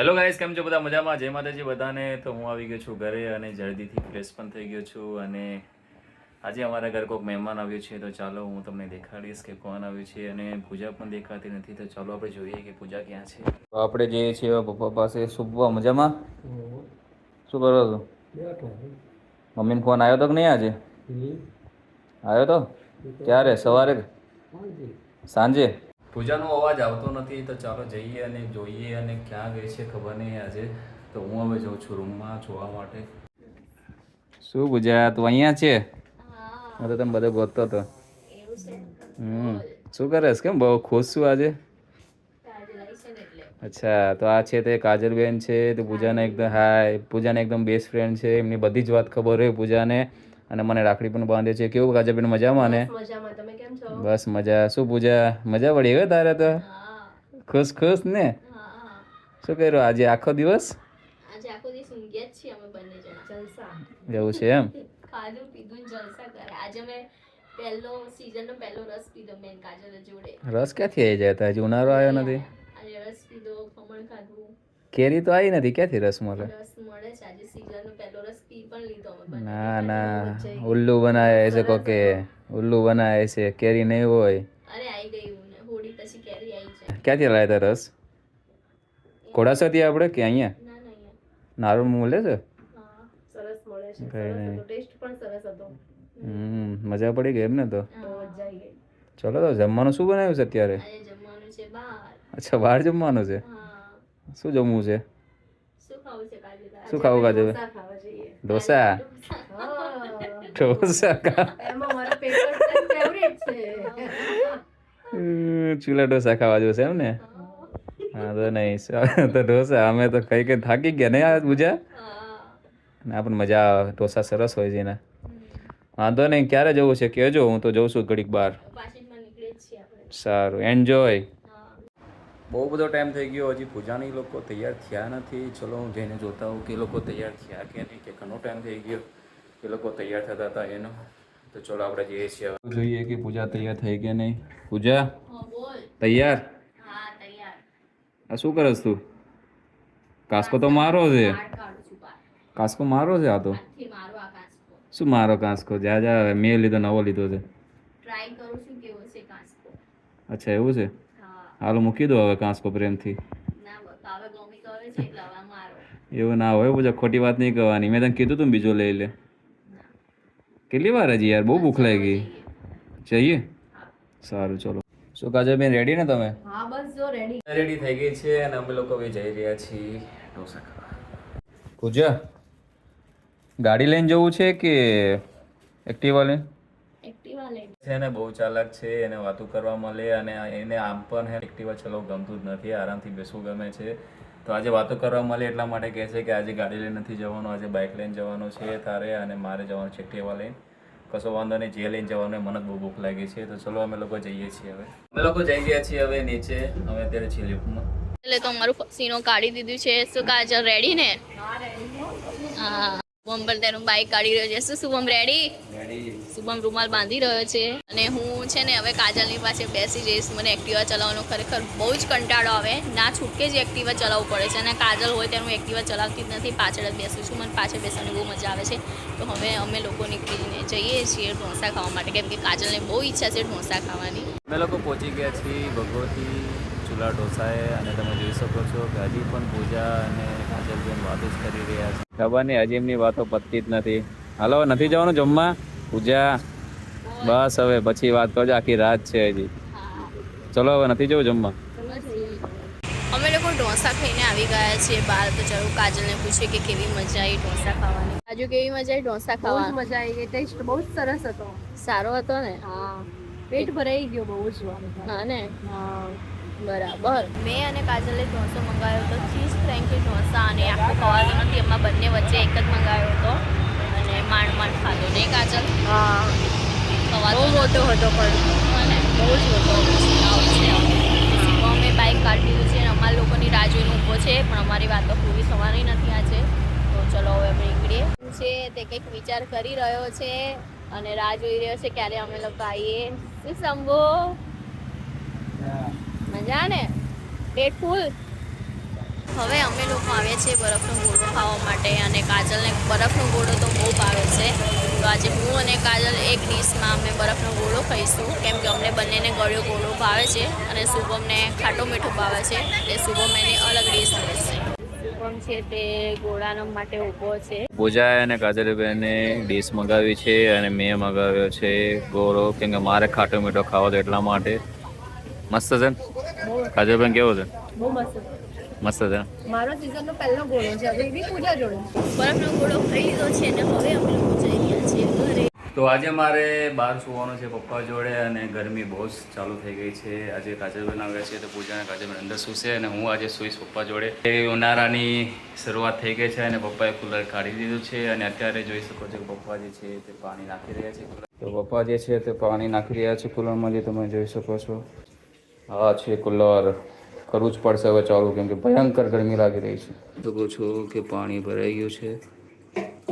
Hello guys કેમ છો બધા? મજામાં? જય માતાજી બધાને. તો હું આવી ગયો છું ઘરે અને જલ્દીથી ફ્રેશ પણ થઈ ગયો છું અને આજે અમારા ઘર કોઈક મહેમાન આવ્યું છે તો ચાલો હું તમને દેખાડીશ કે કોણ આવ્યું છે અને પૂજા પણ દેખાતી નથી તો ચાલો આપણે જોઈએ કે પૂજા ક્યાં છે. તો આપણે જઈએ છીએ પપ્પા પાસે. સુબહ મજામાં? શું કરો છો? મમ્મીને ફોન આવ્યો તો કે નહીં આજે? આવ્યો તો? ક્યારે? સવારે? સાંજે? પૂજાનો અવાજ આવતો નથી તો ચાલો જઈએ અને જોઈએ અને ક્યાં ગઈ છે ખબર નહીં આજે. તો હું હવે જાઉં છું રૂમમાં જોવા માટે. શું પૂજા તું અહીંયા છે? હું. તો તમે બધો ગોતતો હતો હમ. શું કરે કેમ બહુ ખુશ છું આજે? અચ્છા તો આ છે તે કાજલબેન છે તો પૂજાને એકદમ હાય પૂજાને એકદમ બેસ્ટ ફ્રેન્ડ છે. એમની બધી જ વાત ખબર હોય પૂજાને. અને મને રાખડી પણ બાંધે છે. કેવું કાજલબેન મજામાં ને? બસ મજા. શું પૂજા? મજા પડી ગયો તારે તો? ખુશ ખુશ ને? શું કર્યું આજે? આખો દિવસ? એવું છે એમ? રસ ક્યાંથી આવી જાય? હજી ઉનાળો આવ્યો નથી? કેરી તો આવી નથી. ક્યાંથી રસ મળે? રસ મળે છે. આજે સીઝનનો પહેલો રસ પી પણ લીધો અમે બંને ના ના. ઉલ્લુ બનાવે છે કોકે. ઉલ્લુ બનાવે છે. કેરી નહીં હોય. અરે આવી ગઈ ને. હોળી પછી કેરી આવી છે ક્યાંથી લાવ્યા તા રસ? ઘોડાસાથી આપણે કે અહીંયા? ના ના અહીંયા. નારું મળે છે? હા. સરસ મળે છે. કઈ નહીં. ટેસ્ટ પણ સરસ હતો. હમ મજા પડી ગઈ એમ ને તો ચલો તો જમવાનું શું બનાવ્યું છે અત્યારે? જમવાનું છે બહાર. અચ્છા બહાર જમવાનું છે? શું જમવું છે? શું ખાવું છે કાજુ? શું ખાવું કાજુ? ખાવા જઈએ ઢોસા? ઢોસા. ચૂલા ઢોસા ખાવા જોશે એમ ને? હા. તો નહીં તો ઢોસા અમે તો કઈ કઈ થાકી ગયા નહીં આ પૂજા? ના પણ મજા આવે ઢોસા સરસ હોય છે એના. વાંધો નહીં ક્યારે જવું છે? કહેજો હું તો જઉં છું ઘડીક બહાર સારું એન્જોય બહુ બધો ટાઈમ થઈ ગયો હજી પૂજાની લોકો તૈયાર થયા નથી. ચલો હું જઈને જોતા હોઉં કે એ લોકો તૈયાર થયા કે નહીં કે ઘણો ટાઈમ થઈ ગયો એ લોકો તૈયાર થતા હતા એનો. તો ચલો આપણે જઈએ છીએ હવે. જોઈએ કે પૂજા તૈયાર થઈ કે નહીં. પૂજા હા બોલ. તૈયાર? હા તૈયાર. આ શું કરસ તું? કાસ્કો તો મારો છે. પાડ કાઢું છું પાડ. કાસ્કો મારો છે આ તો? આજથી મારો આ કાંસકો. શું મારો કાસ્કો જા જા હવે મેં લીધો નવો લીધો છે. ટ્રાય કરું છું કેવો છે કાંસકો. અચ્છા એવું છે? હા હાલો મૂકી દો હવે કાંસકો પ્રેમથી. એવું ના હોય પૂજા ખોટી વાત નહીં કરવાની. મેં તને કીધું તું બીજો લઈ લે. કેટલી વાર હજી યાર? બહુ ભૂખ લાગી. જઈએ. સારું ચલો. શું કાજલબેન રેડી ને તમે? હા બસ જો રેડી રેડી થઈ ગઈ છે અને અમે લોકો હવે જઈ રહ્યા છીએ ઢોસા ખાવા પૂજા ગાડી લઈને જવું છે કે એક્ટિવા લઈને? છે ને બહુ ચાલાક છે એને વાતો કરવા મળે અને એને આમ પણ હે એક્ટિવા ચલાવવું ગમતું જ નથી આરામથી બેસવું ગમે છે. તો આજે વાતો કરવા મળે એટલા માટે કહે છે કે આજે ગાડી લઈને નથી જવાનું આજે બાઇક લઈને જવાનું છે તારે અને મારે જવાનું છે એક્ટિવા લઈને. કશો વાંધો નહીં જે લઈને જવાનું મને જ બહુ ભૂખ લાગી છે. તો ચલો અમે લોકો જઈએ છીએ હવે. અમે લોકો જઈ ગયા છીએ હવે નીચે અમે અત્યારે છીએ લિફ્ટમાં. એટલે તો અમારું સીનો કાઢી દીધું છે. શું કાજલ રેડી ને? હા. શુભમ પણ તેનું બાઇક કાઢી રહ્યો છે. શું શુભમ રેડી શુભમ રૂમાલ બાંધી રહ્યો છે. અને હું છે ને હવે કાજલની પાસે બેસી જઈશ. મને એક્ટિવા ચલાવવાનો ખરેખર બહુ જ કંટાળો આવે. ના છૂટકે જ એક્ટિવા ચલાવવું પડે છે. અને કાજલ હોય તેનું એક્ટિવા ચલાવતી જ નથી. પાછળ જ બેસું છું. મને પાછળ બેસવાની બહુ મજા આવે છે. તો હવે અમે લોકો નીકળીને જઈએ છીએ ઢોંસા ખાવા માટે. કેમ કે કાજલને બહુ ઈચ્છા છે ઢોંસા ખાવાની. અમે લોકો પહોંચી ગયા છીએ ભગવતી ચૂલા ઢોસાએ. અને તમે જોઈ શકો છો કે હજી પણ પૂજા અને કાજલબેન વાતો જ કરી રહ્યા છે. ખબર નહીં હજી એમની વાતો પતતી જ નથી. હાલો નથી જવાનું જમવા? પૂજા. બસ હવે પછી વાત કરજો આખી રાત છે હજી. ચલો હવે નથી જવું જમવા? અમે લોકો ઢોસા ખાઈને આવી ગયા છીએ બહાર તો ચલો કાજલને પૂછે કે કેવી મજા આવી ઢોસા ખાવાની. આજુ કેવી મજા આવી ઢોસા ખાવાની? મજા આવી ગઈ ટેસ્ટ બહુ જ સરસ હતો. સારો હતો ને? હા. પેટ ભરાઈ ગયો બહુ જ હા ને? હા. બરાબર. મેં અને કાજલે ઢોસો મંગાવ્યો હતો ચીઝ ફ્રેન્કી ઢોસા અને આખો ખવાતો નથી એમાં બંને વચ્ચે એક જ મંગાવ્યો હતો અને માંડ માંડ ખાધો. નહીં કાજલ? હા. ખવાતો મોટો હતો પણ. બહુ જ મોટો અમે બાઇક કાઢી દીધું છે અને અમારા લોકોની રાહ જોઈને ઊભો છે પણ અમારી વાતો પૂરી થવાની નથી આજે. તો ચલો હવે અમે નીકળીએ. છે તે કંઈક વિચાર કરી રહ્યો છે અને રાહ જોઈ રહ્યો છે ક્યારે અમે લોકો આવીએ. શંભુ મજા ને ડેટ ફૂલ હવે અમે લોકો આવે છે બરફનો ગોળો ખાવા માટે અને કાજલને બરફનો ગોળો તો બહુ ભાવે છે. તો આજે હું અને કાજલ એક ડીશમાં અમે બરફનો ગોળો ખાઈશું. કેમ કે અમને બંનેને ગળ્યો ગોળો ભાવે છે અને શુભમને ખાટો મીઠો ભાવે છે. એટલે શુભમ એની અલગ ડીશ લેશે શુભમ છે તે ગોળાનો માટે ઊભો છે. પૂજા અને કાજલબેને ડીશ મંગાવી છે અને મેં મંગાવ્યો છે ગોળો. કેમ કે મારે ખાટો મીઠો ખાવો તો એટલા માટે. મસ્ત છે? કાજલબેન કેવો છે? બહુ મસ્ત મસ્ત છે મારો સીઝનનો પહેલો ગોળો છે. હવે એની પૂજા જોડે બરફનો ગોળો ખાઈ લીધો છે અને હવે અમે લોકો જઈ રહ્યા છીએ ઘરે. તો આજે મારે બહાર સુવાનું છે પપ્પા જોડે અને ગરમી બહુ જ ચાલુ થઈ ગઈ છે. આજે કાજલબેન આવ્યા છે તો પૂજાના અને કાજલબેન અંદર સૂશે અને હું આજે સૂઈશ પપ્પા જોડે. એ ઉનાળાની શરૂઆત થઈ ગઈ છે અને પપ્પાએ કુલર કાઢી દીધું છે અને અત્યારે જોઈ શકો છો કે પપ્પા જે છે તે પાણી નાખી રહ્યા છે તો પપ્પા જે છે તે પાણી નાખી રહ્યા છે કુલરમાં જે તમે જોઈ શકો છો. હા છે કુલર કરવું જ પડશે હવે ચાલુ કેમ કે ભયંકર ગરમી લાગી રહી છે. શકો છો કે પાણી ભરાઈ ગયું છે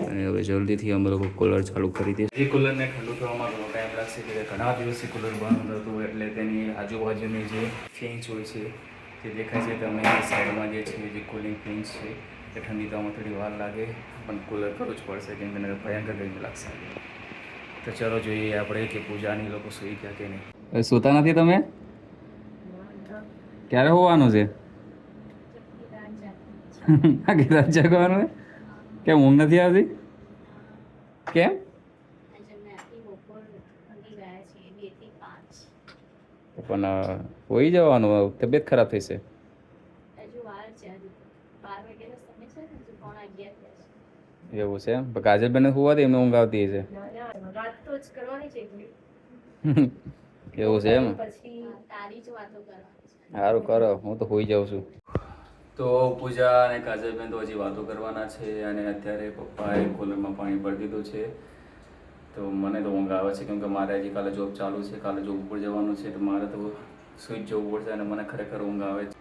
અને હવે જલ્દીથી અમે લોકો કુલર ચાલુ કરી દઈએ એ કુલરને ઠંડુ થવામાં ઘણો ટાઈમ લાગશે કે ઘણા દિવસથી કુલર બંધ હતું એટલે તેની આજુબાજુની જે ફેન્સ હોય છે તે દેખાય છે તમે સાઈડમાં જે છે જે કુલિંગ ફેન્સ છે એ ઠંડી થવામાં થોડી વાર લાગે પણ કુલર કરવું જ પડશે કેમ કે ભયંકર ગરમી લાગશે. તો ચલો જોઈએ આપણે કે પૂજાની લોકો સુઈ ગયા કે નહીં. સૂતા નથી તમે? ક્યારે હોવાનું છે? આખી રાત જાગવાનું? કેમ ઊંઘ નથી આવતી? કેમ? પણ હોઈ જવાનું તબિયત ખરાબ થઈ છે? એવું છે કાજલબેન હોવાથી એમને ઊંઘ આવતી છે. એવું છે એમ? પછી તારી જ વાતો કરવાની. સારું કરો. હું તો હોઈ જાઉં છું. તો પૂજા અને કાજલબેન તો હજી વાતો કરવાના છે અને અત્યારે પપ્પાએ કુલરમાં પાણી ભરી દીધું છે. તો મને તો ઊંઘ આવે છે, કેમ કે મારે હજી કાલે જોબ ચાલુ છે, કાલે જોબ ઉપર જવાનું છે, તો મારે તો સુઈ જવું પડશે અને મને ખરેખર ઊંઘ આવે છે.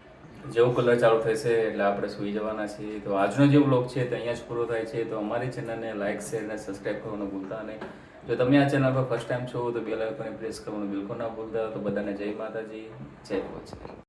જેવું કલર ચાલુ થશે એટલે આપણે સુઈ જવાના છીએ. તો આજનો જે બ્લોગ છે તે અહીંયા જ પૂરો થાય છે. તો અમારી ચેનલને લાઇક શેર અને સબસ્ક્રાઈબ કરવાનું ભૂલતા નહીં. જો તમે આ ચેનલ પર ફર્સ્ટ ટાઈમ છો તો બેલ આઇકોને પ્રેસ કરવાનું બિલકુલ ના ભૂલતા. તો બધાને જય માતાજી. જય ભોજ